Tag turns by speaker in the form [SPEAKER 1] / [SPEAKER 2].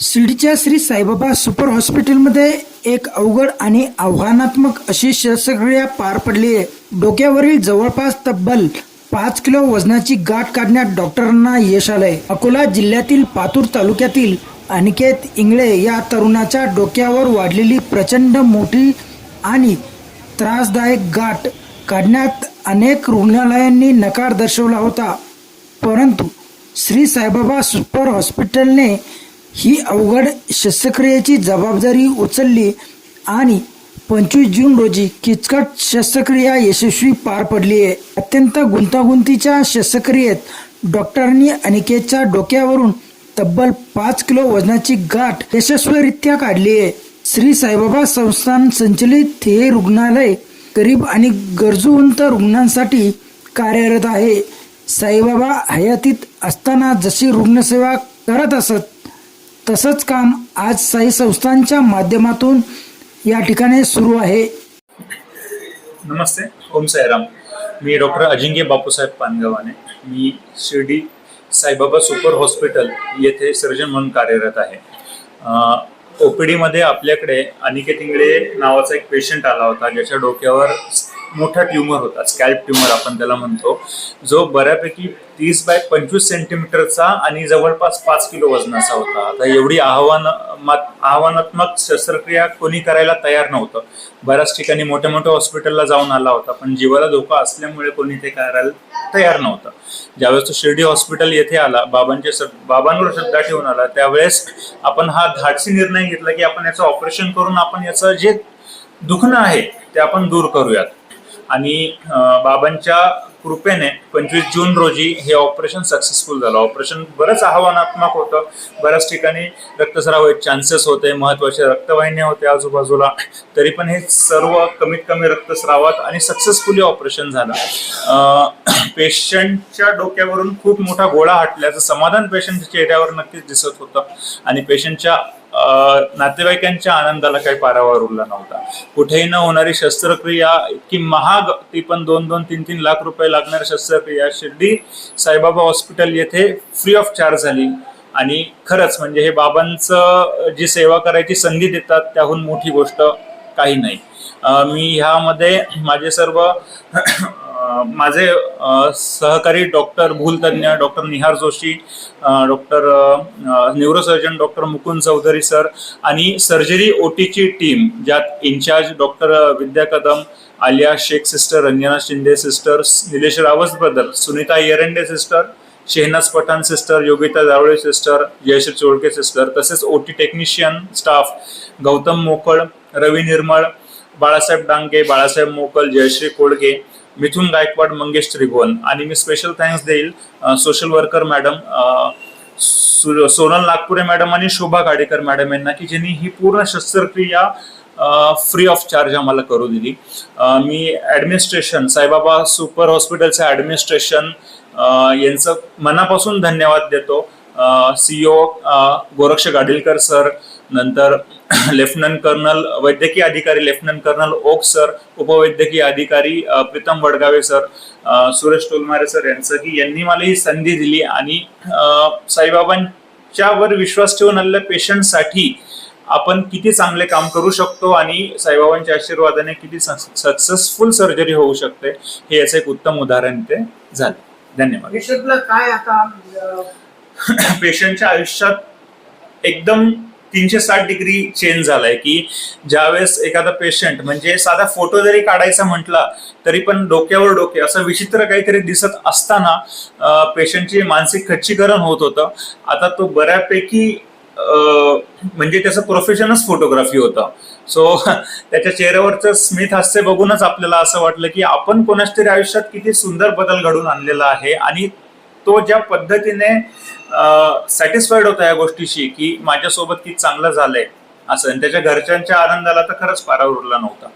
[SPEAKER 1] शिर्डीच्या श्री साईबाबा सुपर हॉस्पिटलमध्ये एक अवघड आणि आव्हानात्मक अशी शस्त्रक्रिया पार पडली आहे. डोक्यावरील जवळपास तब्बल पाच किलो वजनाची गाठ काढण्यात डॉक्टरांना यश आलंय. अकोला जिल्ह्यातील पातूर तालुक्यातील अनिकेत इंगळे या तरुणाच्या डोक्यावर वाढलेली प्रचंड मोठी आणि त्रासदायक गाठ काढण्यात अनेक रुग्णालयांनी नकार दर्शवला होता. परंतु श्री साईबाबा सुपर हॉस्पिटलने ही अवघड शस्त्रक्रियेची जबाबदारी उचलली आणि पंचवीस जून रोजी किचकट शस्त्रक्रिया यशस्वी पार पडली आहे. अत्यंत गुंतागुंतीच्या शस्त्रक्रियेत डॉक्टरांनी अनिकेतच्या डोक्यावरून तब्बल पाच किलो वजनाची गाठ यशस्वीरित्या काढली आहे. श्री साईबाबा संस्थान संचलित हे रुग्णालय गरीब आणि गरजूवंत रुग्णांसाठी कार्यरत आहे. साईबाबा हयातीत असताना जशी रुग्णसेवा करत असत तसंच काम आज साई संस्थांच्या माध्यमातून या ठिकाणी सुरू आहे.
[SPEAKER 2] नमस्ते ओम साईराम. मी डॉक्टर अजिंक्य बापूसाहेब पानगावाने मी शिर्डी साईबाबा सुपर हॉस्पिटल येथे सर्जन म्हणून कार्यरत आहे. ओ पी डीमध्ये आपल्याकडे अनिकेत इंगळे नावाचा एक पेशंट आला होता ज्याच्या डोक्यावर मोठा ट्युमर होता स्कॅल्प ट्युमर आपण त्याला म्हणतो. जो बऱ्यापैकी तीस बाय पंचवीस सेंटीमीटरचा आणि जवळपास पाच किलो वजनाचा होता. आता एवढी आव्हान आव्हानात्मक शस्त्रक्रिया कोणी करायला तयार नव्हतं. बऱ्याच ठिकाणी मोठ्या मोठ्या हॉस्पिटलला जाऊन आला होता पण जीवाला धोका असल्यामुळे कोणी ते करायला तयार नव्हतं. ज्यावेळेस तो शिर्डी हॉस्पिटल येथे आला बाबांचे बाबांवर श्रद्धा ठेवून आला त्यावेळेस आपण हा धाडसी निर्णय घेतला की आपण याचं ऑपरेशन करून आपण याचं जे दुखणं आहे ते आपण दूर करूयात. आणि बाबांच्या कृपेने पंचवीस जून रोजी हे ऑपरेशन सक्सेसफुल झालं. ऑपरेशन बरंच आव्हानात्मक होतं. बऱ्याच ठिकाणी रक्तस्राव चान्सेस होते महत्त्वाच्या रक्तवाहिन्या होत्या आजूबाजूला. तरी पण हे सर्व कमीत कमी रक्तस्रावात आणि सक्सेसफुली ऑपरेशन झालं. पेशंटच्या डोक्यावरून खूप मोठा गोळा हटल्याचं समाधान पेशंटच्या चेहऱ्यावर नक्कीच दिसत होतं. आणि पेशंटच्या नातेवाईकांच्या आनंदाला काही पारावर उरला नव्हता. कुठेही न होणारी शस्त्रक्रिया इतकी महाग ती पण दोन दोन तीन तीन लाख रुपये लागणारी शस्त्रक्रिया. शिर्डी साईबाबा हॉस्पिटल येथे फ्री ऑफ चार्ज झाली. आणि खरंच म्हणजे हे बाबांचं जी सेवा करायची संधी देतात त्याहून मोठी गोष्ट काही नाही. मी ह्यामध्ये माझे सर्व माझे सहकारी doctor भूलतज्ञ doctor Nihar Joshi doctor neurosurgeon doctor Mukund Chaudhari sir आणि सर्जरी ओटीची टीम ज्यात incharge doctor Vidya Kadam Aliya Shaikh sister Ranjana Shinde sister Nilesh Rawat brother Sunita Yerande sister Shehnaz Pathan sister Yogita Jawale sister Jayashree Cholke sister तसेच OT technician staff Gautam मोकळ रवी निर्मळ बाळासाहेब डांगे बाळासाहेब मोकल जयश्री कोळगे मिथुन गायकवाड मंगेश त्रिभुवन. आणि मी special thanks देईल social worker madam सु- Sonal Nagpure madam आणि Shobha Gadekar madam यांना की ज्यांनी ही पूर्ण शस्त्रक्रिया फ्री ऑफ चार्ज आम्हाला करू दिली. मी ॲडमिनिस्ट्रेशन साईबाबा सुपर हॉस्पिटलचं ॲडमिनिस्ट्रेशन यांचं मनापासून धन्यवाद देतो. सीईओ गोरक्ष गाडीलकर सर नंतर लेफ्टनंट कर्नल वैद्यकीय अधिकारी लेफ्टनंट कर्नल ओक सर उपवैद्यकीय अधिकारी प्रीतम वडगावे सर सुरेश टोलमारे सर यांचं की यांनी मला ही संधी दिली आणि साईबाबांच्यावर विश्वास ठेवून आलेल्या पेशंटसाठी आपण किती चांगले काम करू शकतो आणि साईबाबांच्या आशीर्वादाने किती सक्सेसफुल सर्जरी होऊ शकते हे याचं एक उत्तम उदाहरण ते झालं. धन्यवाद.
[SPEAKER 1] काय आता
[SPEAKER 2] पेशंटच्या आयुष्यात एकदम तीनशे साठ डिग्री चेंज झालाय की ज्यावेळेस एखादा पेशंट म्हणजे साधा फोटो जरी काढायचा म्हटला तरी पण डोक्यावर डोके असं विचित्र काहीतरी दिसत असताना पेशंटची मानसिक खच्चीकरण होत होतं. आता तो बऱ्यापैकी म्हणजे त्याचं प्रोफेशनच फोटोग्राफी होतं. सो त्याच्या चेहऱ्यावरचं स्मित हास्य बघूनच आपल्याला असं वाटलं की आपण कोणाच तरी आयुष्यात किती सुंदर बदल घडून आणलेला आहे आणि तो ज्या पद्धतीने सॅटिस्फाईड होता या गोष्टीशी की माझ्यासोबत किती चांगलं झालंय असं. आणि त्याच्या घरच्यांच्या आनंदाला तर खरंच पारा उरला नव्हता.